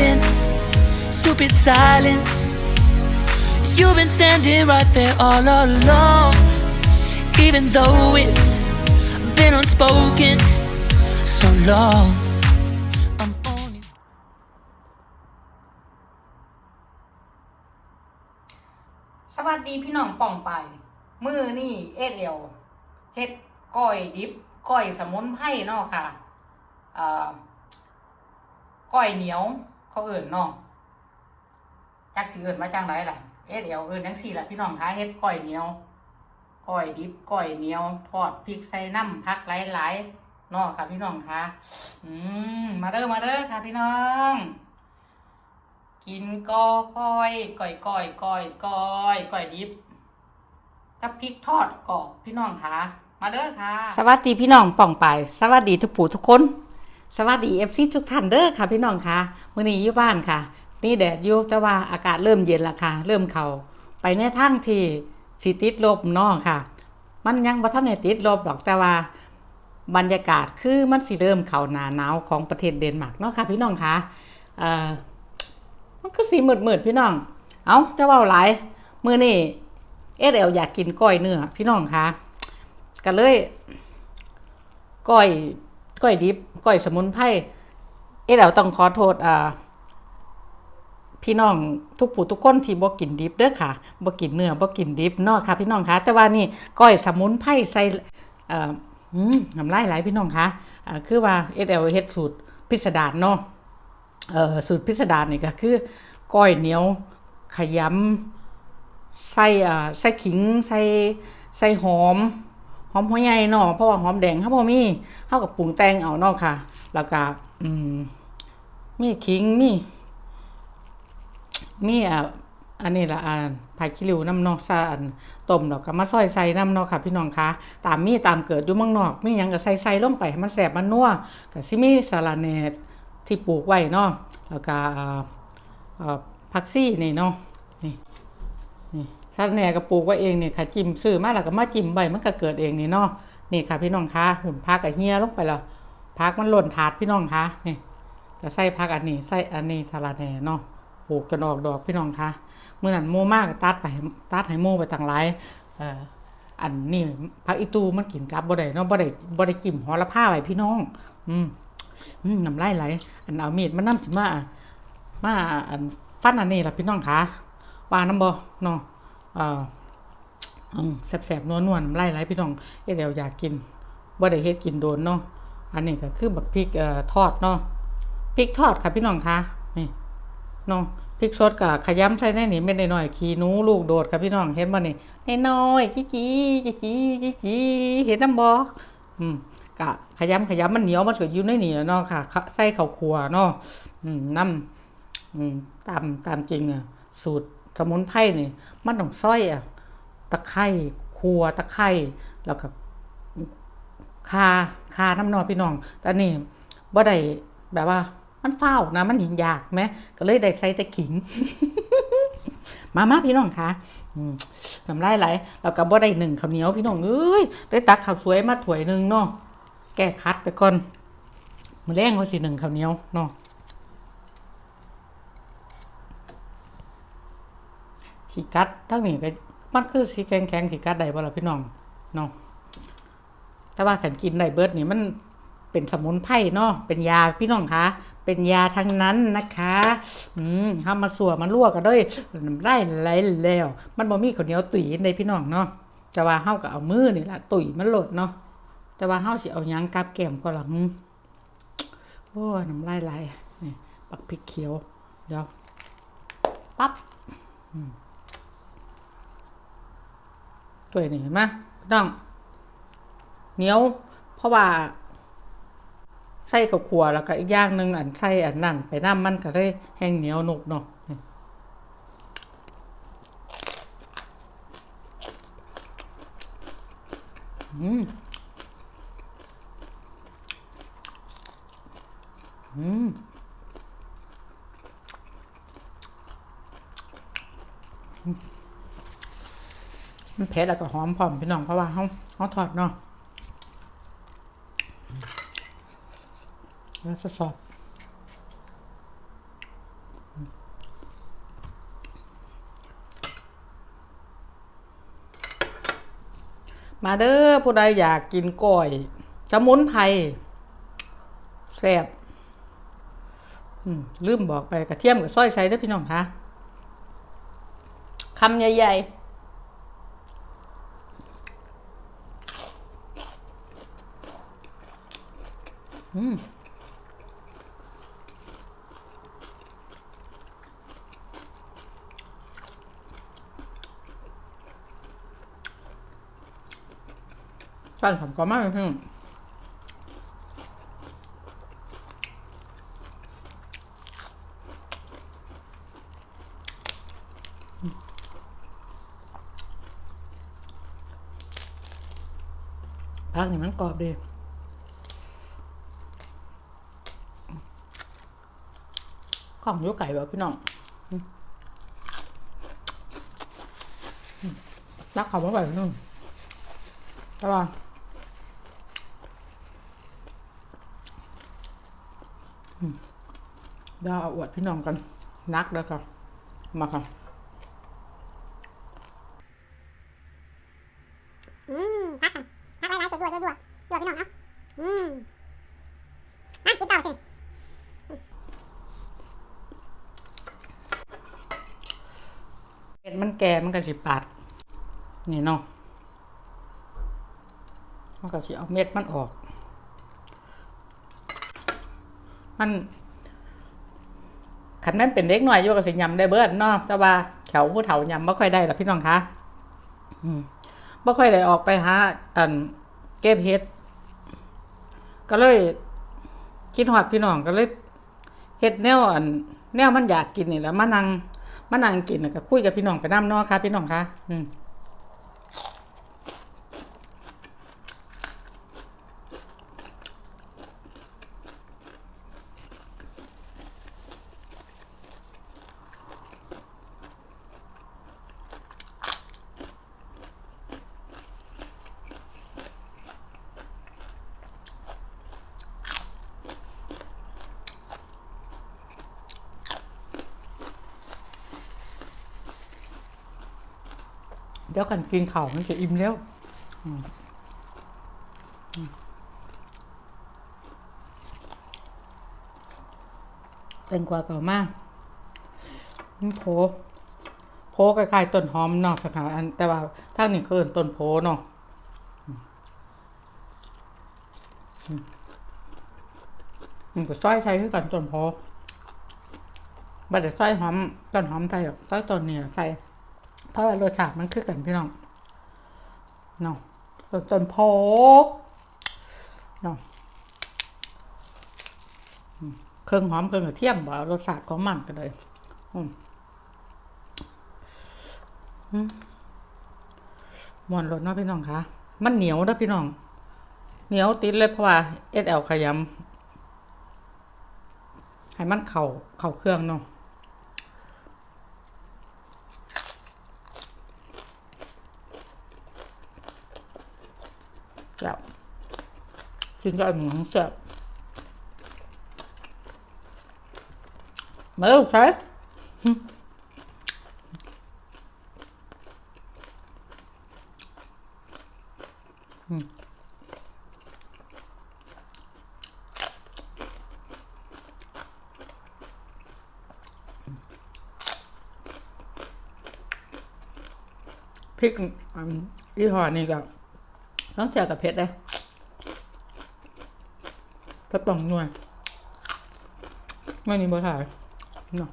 been stupid silence. You've been standing right there all along, even though it's been unspoken so long. I'm only. สวัสดีพี่น้องป่องไป มือนี่เอ็ดเอวเฮ็ดก้อยดิบก้อยสมุนไพรเนาะค่ะก้อยเหนียว เขาเอิ่นเนาะจักสิเอิ่นมาจังไรล่ะเอ็ดเอวเอิ่นจังสี่ล่ะพี่น้องคะเฮ็ดก้อยเหนียวก้อยดิบก้อยเหนียวทอดพริกใส่น้ำพักหลายๆนาะค่ะพี่น้องคะอืมมาเด้อมาเด้อค่ะพี่น้องกินก้อยก้อยก้อยก้อยก้อยก้อยดิบกับพริกทอดกรอบพี่น้องคะมาเด้อค่ะ สวัสดีพี่น้องป่องไปสวัสดีทุกผู้ทุกคน สวัสดีเอฟซีทุกท่านเด้อค่ะพี่น้องคะมื้อนี้อยู่บ้านค่ะ นี่แดดอยู่แต่ว่าอากาศเริ่มเย็นและค่ะ เริ่มเข้าไปในทางที่สิติดลบนาะค่ะ มันยังบ่ทันได้ติดลบหรอกแต่ว่า บรรยากาศคือมันสิเริ่มเข้าหน้าหนาวของประเทศเดนมาร์กเนาะค่ะพี่น้องคะเอ่อมันก็สีมืดมืดๆพี่น้อง เอาจะเว่าหลายมื้อนี่เอสเอลอยากกินก้อยเนื้อพี่น้องคะก็เลยก้อย ก้อยดิบก้อยสมุนไพรเอสเอลต้องขอโทษอ่าพี่น้องทุกผู้ทุกคนที่บ่กินดิบเด้อค่ะบ่กินเนื้อบ่กินดิบเนาะค่ะ พี่น้องคะแต่ว่านี่ก้อยสมุนไพรใส่เอ่ออืมน้ำลายไหลพี่น้องคะอ่าคือว่าเอสเอลเฮ็ดสูตรพิสดารเนาะเอ่อสูตรพิสดารนี่ก็คือก้อยเหนียวขยำใส่อ่าใส่ขิงใส่ใส่หอม หอมหัวใหญ่เนาะเพราะว่าหอมแดงเฮาบ่มีเฮากับปรุงแต่งเอาเนาะค่ะ แล้วก็อืมมีขิงมีมีอ่าอันนี้ละอ่าผักขี้ริ้วน้ำนาะซะอันต้มแล้วก็มาซอยใส่น้ำนาะค่ะพี่น้องคะตามมีตามเกิดอยู่เมืองนอกมียังก็ใส่ใส่ลงไปให้มันแซ่บมันนัวก็สิมีสาระแหน่ที่ปลูกไว้เนาะแล้วก็อ่าอ่าผักซี่นี่เนาะนี่นี่ สัตว์แหน่ก็ปลูกไว้เองเนี่ยค่ะจิ้มซื้อมาแล้วก็มาจิ้มใบมันก็เกิดเองนี่เนาะนี่ค่ะพี่น้องคะหุ่นพักกับเฮียลงไปแล้วพักมันหล่นถาดพี่น้องคะนี่ก็ใส่พักอันนี้ใส่อันนี้สลัดแหน่เนาะปลูกจนออกดอกพี่น้องคะเมื่อนั้นโมมากก็ตัดไปตัดให้โมไปต่างหลายเอ่ออันนี้พักอีตูมันกินกับบ่ได้เนาะบ่ได้บ่ได้จิ้มหัวละผ้าไว้พี่น้อง อืมน้ำลายไหลอันเอามีดมันนำสิมามาอันฟันอันนี้ล่ะพี่น้องคะวาน้ำบ่เนาะ อ่ออืมแสบๆนัวๆน้ำลายไหลพี่น้องเอ้เดียวอยากกินบ่ได้เฮ็ดกินโดนเนาะอันนี้ก็คือแบักพริกเอ่อทอดเนาะพริกทอดค่ะพี่น้องคะนี่เนาะพริกสดกับขยำใส่ในนี่ไม่ได้น้อยขี้นูลูกโดดค่ะพี่น้องเห็นบ่นี่น้อยๆจี้ๆจี้ๆจี้เห็นน้ำบ่อืมกะขยำขยำมันเหนียวมันก็อยู่ในนี่แหล้วเนาะค่ะใส่ข้าวคั่วเนาะอืมน้ำอืมตามตามจริงอะสูตร สมุนไพรนี่ มันต้องซอยอะตะไคร้คั่วตะไคร้แล้วก็คาคาน้ำนอพี่น้อง แต่นี่บ่ได้แบบว่า มันเฝ้านะมันหินยากไหมก็เลยได้ใส่ต่ขิง มามาพี่น้องคะอืมน้ำลายไหลแล้วก็บ่ได้หนึ่งข้าวเหนียวพี่น้องเอ้ยได้ตักข้าวสวยมาถ้วยหนึ่งเนาะแก้คัดไปก่อนมือแรงเขาสิหนึ่งข้าวเหนียวเนาะ สีกัดทั้งนี้ก็มันคือสีแข็งแข็งสีกัดได้บ่ล่ะพี่น้องเนาะแต่ว่าขันกินได้เบิร์ดนี่มันเป็นสมุนไพรเนาะเป็นยาพี่น้องคะเป็นยาทั้งนั้นนะคะอืมทำมาสัวมาลวกกันด้วยได้ไหลแล้ว มันบ่มีข้าวเหนียวตุ๋ยในพี่น้องเนาะแต่ว่าเฮาก็เอามือนี่ละตุ๋ยมันหลดเนาะแต่ว่าเฮาสิเอายังกับแก้มก็หล่ะหึโอ้ยน้ำลายไหลนี่ปักพริกเขียวเดี๋ยวปั๊บอืม ตัวนี้เห็นไหมน้องเหนียว เพราะว่าใส่ข้าวคั่วแล้วก็อีกอย่างหนึ่งอันใส่อันนั่นไปน้ำมันก็ได้แห้งเหนียวหนุกเนาะอืมอืมันเผ็ดแล้วก็หอมผอมพี่น้องเพราะว่าเขาเขาทอดเนาะแล้วสดมาเด้อผู้ใดอยากกินก้อยสมุนไพรแซ่บลืมบอกไปกระเทียมกับซอยใช้ได้พี่น้องคะคำใหญ่ๆ อืมสั่นสำคัญมากเลยพี่น้องพักนี่มันกรอบดี ของยุไก่แบบพี่น้องรักเขาไม่ไหวพี่น้องใช่ป่ะอืมเดี๋ยวเอาอวดพี่น้องกันนักเด้อครับมาครับ อืมพักค่ะพักหลายๆตัวด้วยด้วยด้วยพี่น้องเนาะอืมมากินต่อสิ เม็ดมัน แก่มันก็สิปาดนี่เนาะมันก็สิเอาเม็ดมันออก มันขันนั้นเป็นเด็กหน่อยโยก็สิยำได้เบิดเนาะแต่ว่าแถวผู้เฒ่ายำไม่ค่อยได้หรอกพี่น้องคะอืมไม่ค่อยได้ออกไปหาอันเก็บเฮ็ด ก็เลยคิดหอดพี่น้องก็เลยเฮ็ดแนวอันแนวมันอยากกินนี่แหล้วมานั่ง มานั่งกินแล้วก็คุยกับพี่น้องไปน้ำเนอค่ะพี่น้องคะอืม เดี๋ยวกันกินข้าวมันจะอิ่มแล้วอืมอืมแตงกวาเก่ามากนี่โพโพคล้ายๆต้นหอมเนาะค่ะอันแต่ว่าทางนี้คือต้นโพเนาะอืมอืมมันก็ซอยใช้คือกันต้นโพบัดเดี๋ยวซอยหอมต้นหอมใส่หรอกซอยต้นเนี่ยใส่ เพราะว่ารสชาติมันคือกันพี่น้องเนาะต้นต้นโพกเนาะอืมเครื่องหอมเครื่องกระเทียมบ่เอารสชาติของมันกันเลยอืมมวนรสเนาะพี่น้องคะมันเหนียวนะพี่น้อง เหนียวติดเลยเพราะว่าเอสเอลขยำให้มันเข่าเข่าเครื่องเนาะ แซ่บ กินกับไอ้หมูแซ่บมาลูกใช้พริกอันยี่ห้อนี้ก็ต้องเจอกับเพชรเลย กระป๋องหน่วยไม่มีบอถ่ายเนาะ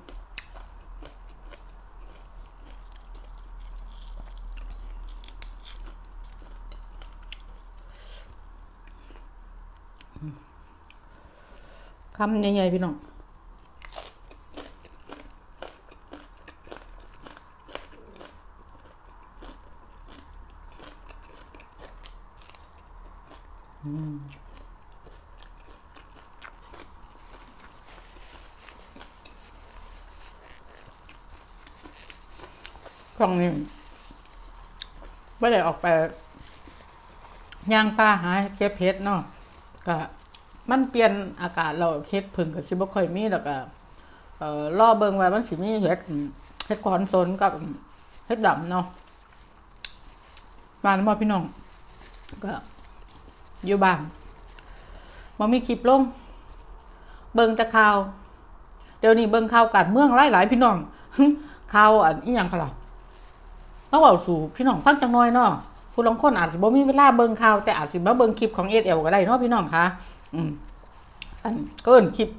คำใหญ่ๆพี่น้อง ช่วงนี้ไม่ได้ออกไปย่างป้าหาเก็บเพชรเนาะก็มันเปลี่ยนอากาศเราเฮ็ดพึ่งกับสิบค่อยมีแล้วก็เอ่อรอเบิ่งว่ามันสิมีเฮ็ดเฮ็ดคอนโซนกับเฮ็ดดำเนาะมาแล้วพี่น้องก็อยู่บ้านมามีคลิปลง เบิงต่ข่าว เดี๋ยวนี้เบิงข่าวการเมืองหลายๆพี่น้องข่าวอันอีหยังคะ ล่ะต้องเว้าสู่พี่น้องฟังจังน้อยเนาะผู้ลางคนอาจสิบ่มีเวลาเบิ่งข่าวแต่อาจสิมาเบิ่งคลิปของ SL ก็ได้เนาะพี่น้องคะอืมอันก็เอินคลิป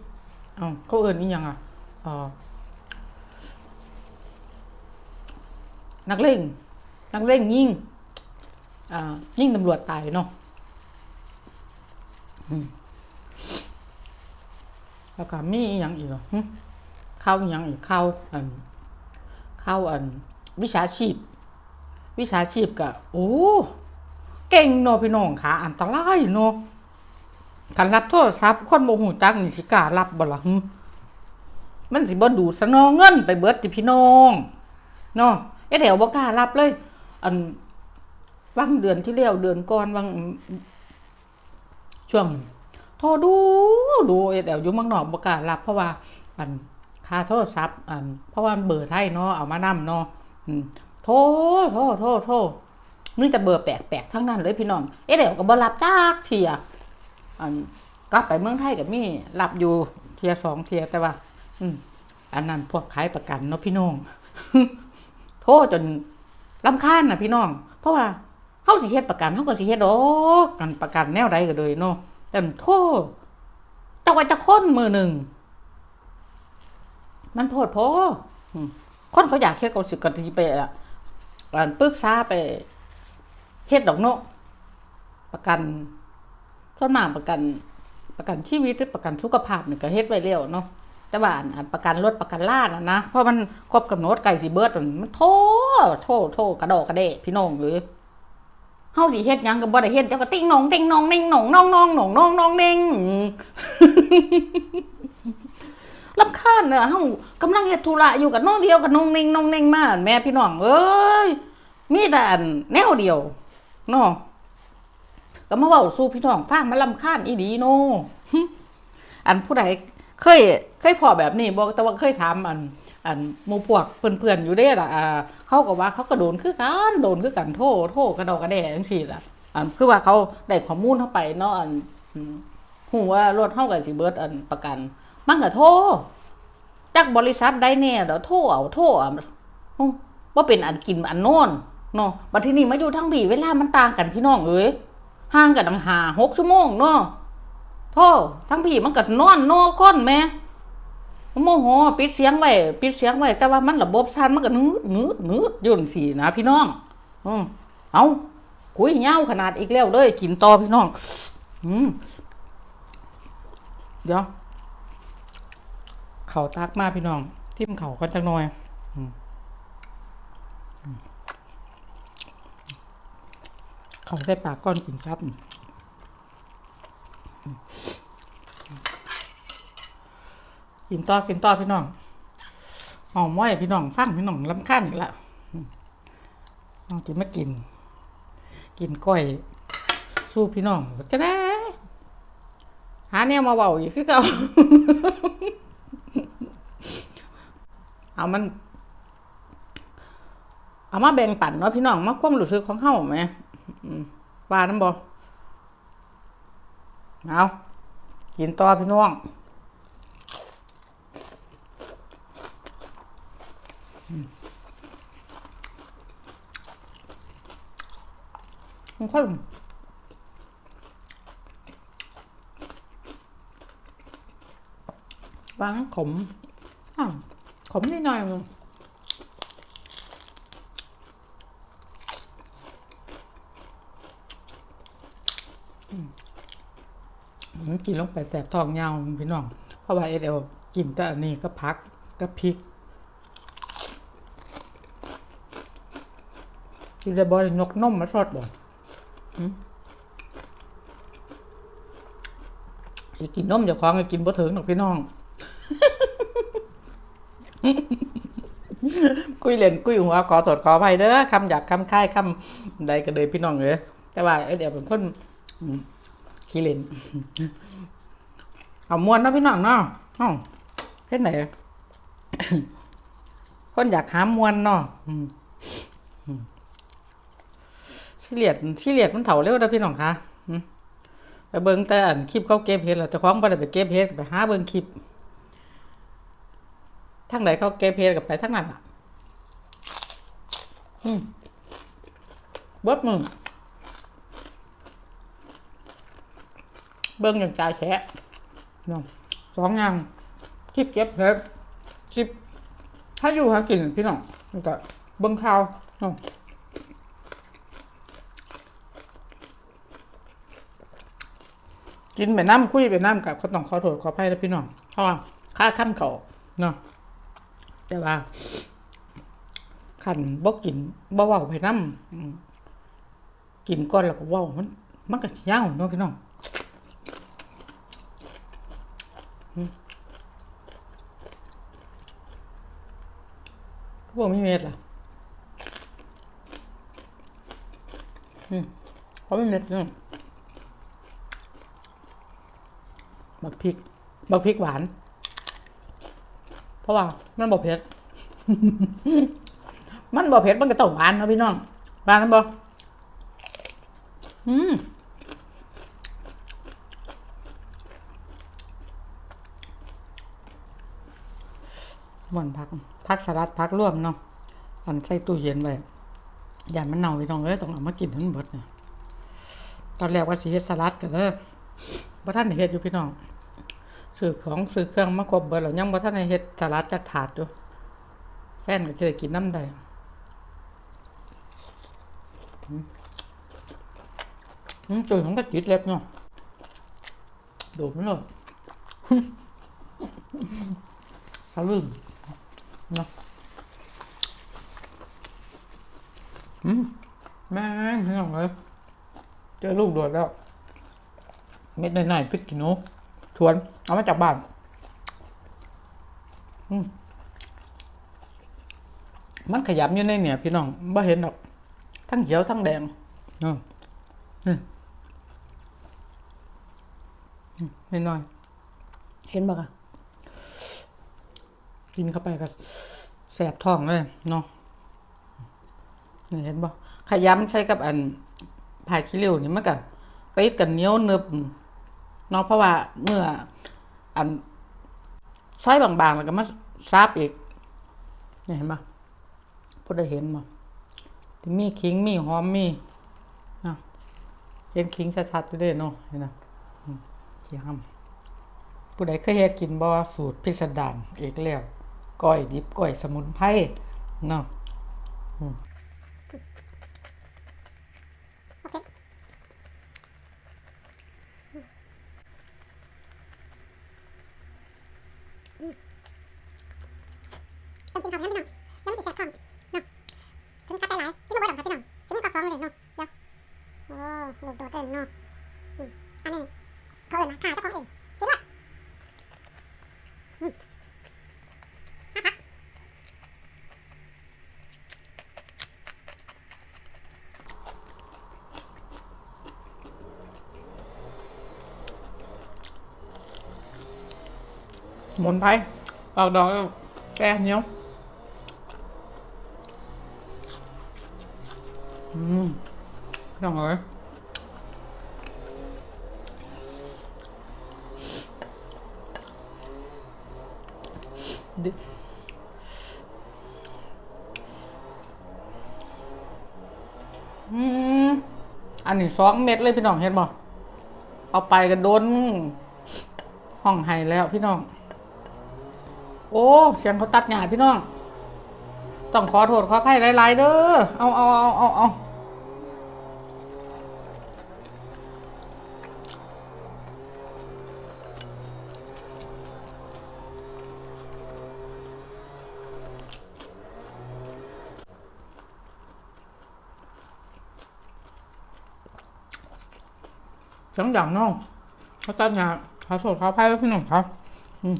อ้าเขาเอิ้นอีหยังอะเอ่อนักเลงนักเลงยิงอ่ายิงตำรวจตายเนาะอืมแล้วก็มีอีหยังอีกอะหึเข้าอีหยังอีกเข้าอันเข้าอันวิชาชีพ วิชาชีพก็โอ้เก่งเนาะพี่น้องค่ะอันตรายเนาะการรับโทรศัพท์คนบ่ฮู้จักนี่สิการับบ่ล่ะมันสิบ่ดูสนองเงินไปเบิดติพี่น้องเนาะไอ้แถวบ่กล้ารับเลย อันบางเดือนที่แล้วเดือนก่อนบางช่วงโทรดูดูเอ็ดแอลอยู่เมืองนอกบ่กล้ารับ เพราะว่า อันค่าโทรศัพท์อันเพราะว่ามันเบอร์ไทยเนาะเอามานํเนาะ ทโทโทโทรมีแต่เบอร์แปลกๆทั้งนั้นเลยพี่น้อง เอ็ดแอลก็บ่รับจักเทียอันกลับไปเมืองไทยก็มีรับอยู่เทียสองเทียแต่ว่า อืมอันนั้นพวกขายประกันเนาะพี่น้องโทรจนลำคาญน่ะพี่น้อง เพราะว่าเฮาสิเฮ็ดประกันเฮาก็สิเฮ็ดดอกกันประกันแนวใดก็เลยเนาะแต่โทษจักว่าจะค้นมือหนึ่งมันโทษพอคนเขาอยากเฮ็ดเขาสิกันทีไปอะ อ่านปรึกษาไปเฮ็ดดอกเนาะประกันส่วนมากประกันประกันชีวิตหรือประกันสุขภาพนี่ก็เฮ็ดไว้แล้วเนาะแต่ว่าอันอันประกันรถประกันล่าน่ะนะเพราะมันครบกำหนดไก่สิเบิดมันโทโทโทกระดอกกระเดะพี่น้องเอ้ยเฮาสิเฮ็ดหยังก็บ่ได้เฮ็ดเจ้าก็ติ้งหนองติ้งหนองนิ่งหนองน้องน้องหนองน้องน้องนิ่ง ลำคาญเนอะเฮากำลังเฮ็ดธุระอยู่กับน้องเดียวกับน้องนิ่งน้องนิ่งมาแม่พี่น้องเอ้ยมีแต่อันแนวเดียวเนาะก็มาเว้าสู่พี่น้องฟังมาลำคาญอีดีโนอันผู้ใดเคยเคยพอแบบนี้บ่แต่ว่าเคยถามอัน อันมู่พวกเพื่อนๆอยู่เด้ล่ะอ่าเขาก็ว่าเขาก็โดนคือกันโดนคือกันโทษโทษกระดอกกระแดจังซี่ล่ะ อันคือว่าเขาได้ข้อมูลเข้าไปเนาะอันอืมฮู้ว่ารถเฮาก็สิเบิร์ดอันประกัน มันก็โทษจักบริษัทใดแน่เดี๋ยวโทษเอาโทษเอาอืมบ่เป็นอันกินอันโน่นเนาะบัดทีนี้มาอยู่ทั้งผีเวลามันต่างกันพี่น้องเอ้ยห่างกันตั้ง5 6ชั่วโมงเนาะโทษทั้งผีมันก็นอนโนคนแม่โมโหปิดเสียงไว้ปิดเสียงไว้แต่ว่ามันระบบสั่นมันก็นืดนืดนืดอยุ่จั่งสีนะพี่น้อง อืมเอาคุยยาวขนาดอีกแล้วเลยกินต่อพี่น้อง อืมเดี๋ยว เขาตักมาพี่น้อง ทิมเขากันจังหน่อยเขาใส่ปากก้อนกินครับกินต่อกินต่อพี่น้องหอมไว้พี่น้องฟังพี่น้องลำคันอีกละอืมเอากิมากิน กินก้อย สู้พี่น้องจะได้หาเนี่ยมาเบาอีกคือเก่า เอามัน เอามาแบ่งปันเนาะพี่น้องมาความรู้สึกของเฮาไหมอืมว่าน้ำบอเอากินต่อพี่น้องมันค่อยวางขมอ้าว ขมนิดหน่อยมึงกินลงไปแสบท้องยาพี่น้อง เพราะว่าเอเดลกินแต่อันนี้ก็พักก็พริกกินได้บ่ได้นกนมมาสดบ่หึสิกินนมเจ้าของกินบ่ถึงหรอกพี่น้อง คุยเล่นคุยหัวขอโทษขออภัยเด้อคำหยาบคำค่ายคำใดก็เลยพี่น้องเอ้ยแต่ว่าเดี๋ยวเป็นคนขี้เล่นเอามวนเนาะพี่น้องเนาะเอ้าเฮ็ดไหนคนอยากหามวนเนาะอืมที่เลียดที่เลียดมันเถาเร็วนะพี่น้องคะไปเบิ่งแต่อันคลิปเขาเก็บเห็ดแล้วจะคล้องได้ไปเก็บเห็ดไปหาเบิ่งคลิป ทางไหนเขาเกเห็ดกับไปทางนั้นอะอืมเบิดมึงเบิ่งอย่างใจแฉะสองอย่างคลิปเก็บเห็ดคลิปถ้าอยู่หากินพี่น้องก็เบิ่งข่าวกินไปน้ำคุยไปน้ำกับเขาต้องขอโทษขออภัยนะพี่น้องเพราะว่าค่าขั้นเขาเนาะ แต่ว่าขันบ่กินบ่เว้าไปน้ำอืมกินก่อนแล้วก็เว้ามัน มันก็สิยาวเนาะพี่น้องอืมเขาบอกไม่เม็ดล่ะอืมเขาไม่เม็ดนาะบักพริกบักพริกหวาน ราะว่ามันบ่เผ็ด มันบ่เผ็ดมันก็ต้องหวานนะพี่น้องหวานนะบ่อืมหม่อนพักพักสลัดพักร่วมเนาะอันใส่ตู้เย็นไว้อย่ามันเน่าพี่น้องเอ้ยต้องเอามากินทั้งหมดเนี่ยตอนแรกว่าสิเฮ็ดสลัดกันเด้อบ่ท่านเฮ็ดอยู่พี่น้อง ซื้อของซื้อเครื่องมาครบเบิดแล้วยังบ่ท่านได้เฮ็ดสลัดจัดถาดอยู่แฟนก็สิได้กินน้ำได้อืมอืมจุยของก็จิตเล็บเนาะดูมันเลยเขาลืมเนาะแม่งพี่น้องเอ้ยเจอลูกโดดแล้ว เม็ดหน่อยๆพริกขี้หนู ชวน เอามาจากบ้านอืมมันขยำอยู่ในเนี่ย พี่น้องบ่เห็นดอก ทั้งเขียวทั้งแดงเอืมอืมอืมนิดหน่อย เห็นบ่คะกินเข้าไปก็แสบท้องเลยเนาะนี่เห็นบ่ขยำใช้กับอันผ่ายขี้ริ้วนี่มันก็ติดกันเหนียวเนึบ เนาะเพราะว่าเมื่ออันซอยบางๆแล้วก็มาซาบอีกนี่เห็นปะพูดได้เห็นมั้ที่มีขิงมีหอมมีนะเห็นขิงชัดๆอยู่เด้เนาะเห็นนะอืมขี้ห้ำผู้ใดเคยเฮ็ดกินบ่สูตรพิสดารเอกแล้วก้อยดิบก้อยสมุนไพรเนาะ ต้องกินข้าวให้พี่น้องแล้วมันจะแซ่บท้องเนาะถึงกลับไปหลายกินมาบ่ดอกครับพี่น้องถึงมีกรอบฟองเลยเนาะเดี๋ยวโอ้ลูกโดดเต้นเนาะอืมอันนี้เขาเอิ้นมาขาเจ้าของเองกินละอืมฮักฮัก หมุนไพรออกดอกแก่เนี้ยอืมน้องเอ้ยดิอืมอันนี้สองเม็ดเลยพี่น้องเห็นบ่เอาไปกันโดนห้องไห้แล้วพี่น้อง โอ้เสียงเขาตัดหญ้าพี่น้อง ต้องขอโทษขออภัยหลายๆเด้อ เอาเอาเอาเอาเอาจังอย่างน้องเขาตัดหญ้าขอโทษขออภัยแล้พี่น้องครับอืม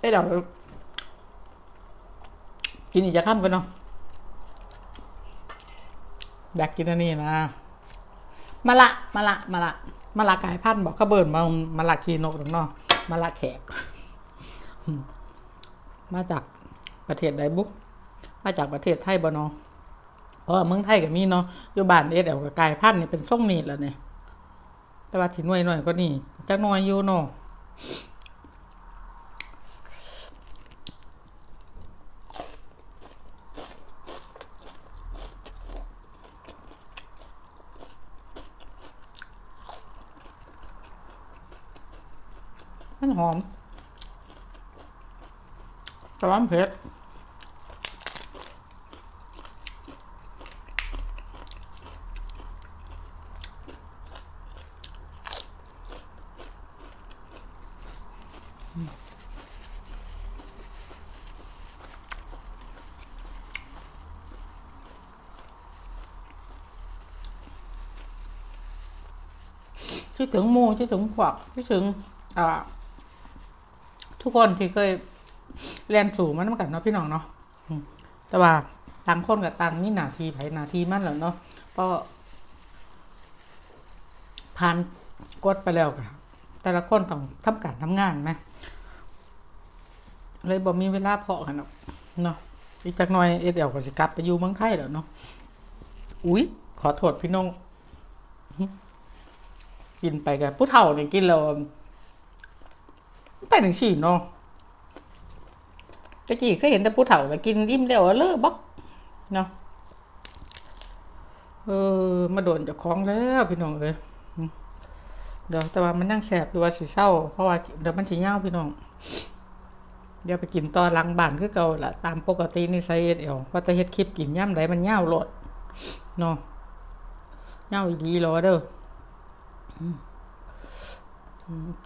เอ้ยเดี๋ยว กินอีกจะข้ามกันเนาะอยากกินอันนี้นะมะละมะละมะละมะละกายพันธุ์บอกเขาเบิร์นมามะละคีนกหรอเนาะมะละแขก มาจากประเทศใดบุกมาจากประเทศไทยบ่เนาะเพราะเมืองไทยก็มีเนาะอยู่บ้านเอสเอลกับกายพันธุ์นี่เป็นส่งมีดแล้วเนี่ยแต่ว่าถิหน่วยหน่อยก็นี่จักน่อยอยู่เนาะ มันหอมแต่ว่ามันเผ็ดคิดถึงหมูคิดถึงพวกคิดถึงอ่า ทุกคนที่เคยเรียนสู่มันมากันเนาะพี่น้องเนาะแต่ว่าต่างคนกับต่างมีหน้าที่ไผหน้าที่มันแหล้วเนาะก็ผ่านกดไปแล้วกะแต่ละคนต้องทำการทำงานไหมเลยบ่มีเวลาเพาะกันหรอกเนาะอีกจักหน่อยเอเดียวก็สิกลับไปอยู่เมืองไทยแล้วเนาะอุ๊ยขอโทษพี่น้องกินไปกับผู้เฒ่าเนี่ยกินแล้ว ไปถึงฉี่เนาะตะกี้เคยเห็นแต่ผู้เฒ่าก็กินอิ่มแล้วเลิกบักเนาะเออ มาโดนจากของแล้วพี่น้องเลยอืมเดี๋ยวแต่ว่ามันยังแสบอยู่ว่าสิเศร้า เพราะว่าเดี๋ยวมันสิเน่าพี่น้อง เดี๋ยวไปกินตอนลังบ้านคือเก่าละตามปกตินี่ใส่เอสเอลว่าแต่เฮ็ดคลิปกินย่ำใดมันเน่าโลดเนาะเน่าอีดีรอเด้อ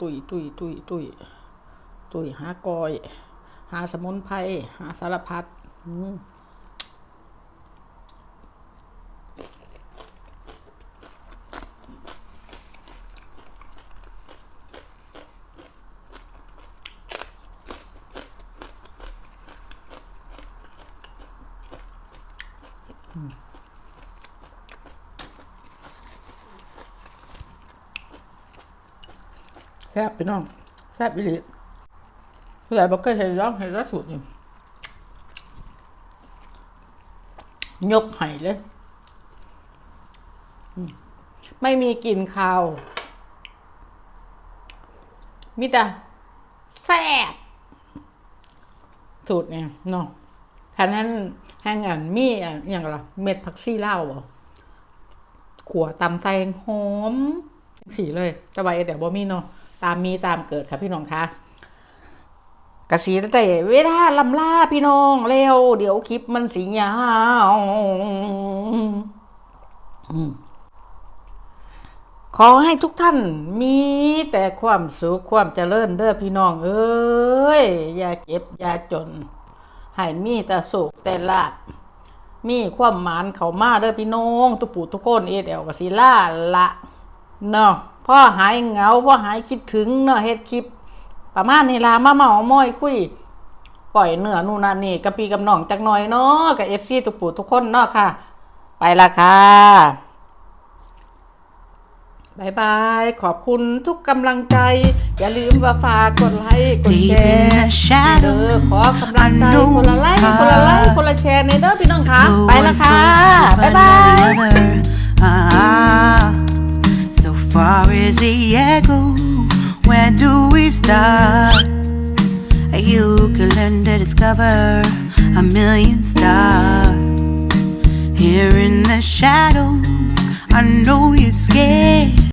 ตุยตุยตุยตุย ตุยหากอย หาสมุนไพรหาสารพัดแซ่บพี่น้อง แซ่บอีหลี ผู้ใหญ่บอกเคยเห็นร้องเห็นแล้วสุดนี่ยกไห้เลย ไม่มีกลิ่นคาวมีแต่แซ่บสูตรเนี่ยเนาะคันนั้นแห้งอันมีอันอย่างละเม็ดผักซี่เล่าวบ่ขัวตำไทยหอมสีเลยจะไว้เดี๋ยวบ่มีเนาะตามมีตามเกิดค่ะพี่น้องคะ กสีแต่เวลาลำลาพี่น้องเร็ว เดี๋ยวคลิปมันสียาวขอให้ทุกท่านมีแต่ความสุขความเจริญเด้อพี่น้องเอ้ย อย่าเจ็บอย่าจน ให้มีแต่สุขแต่ลาบมีความหมานเขามาเด้อพี่น้องทุกปู่ทุกคนเอเดลกับศิลาละเนาะพ่อหายเหงาพ่อหายคิดถึงเนาะเฮ็ดคลิป ประมาณนี้ล่ะมาเมาม้อยคุยก่อยเนื้อนู่นนั่นนี่กะปีกับน้องจักหน่อยเนาะกับเอฟซีทุกปู่ทุกคนเนาะค่ะ ไปละค่ะบายบาย ขอบคุณทุกกำลังใจ อย่าลืมว่าฝากกดไลค์กด Deep แช in ร์ the เด้อ shadow ขอกำลังใจคนละไลค์คนละไลค์คนละแชร์ในเด้อพี่น้องคะไปละค่ะบ๊ายบาย Ah, so far is the echo. Where do we start? You can learn to discover a million stars. Here in the shadows, I know you're scared.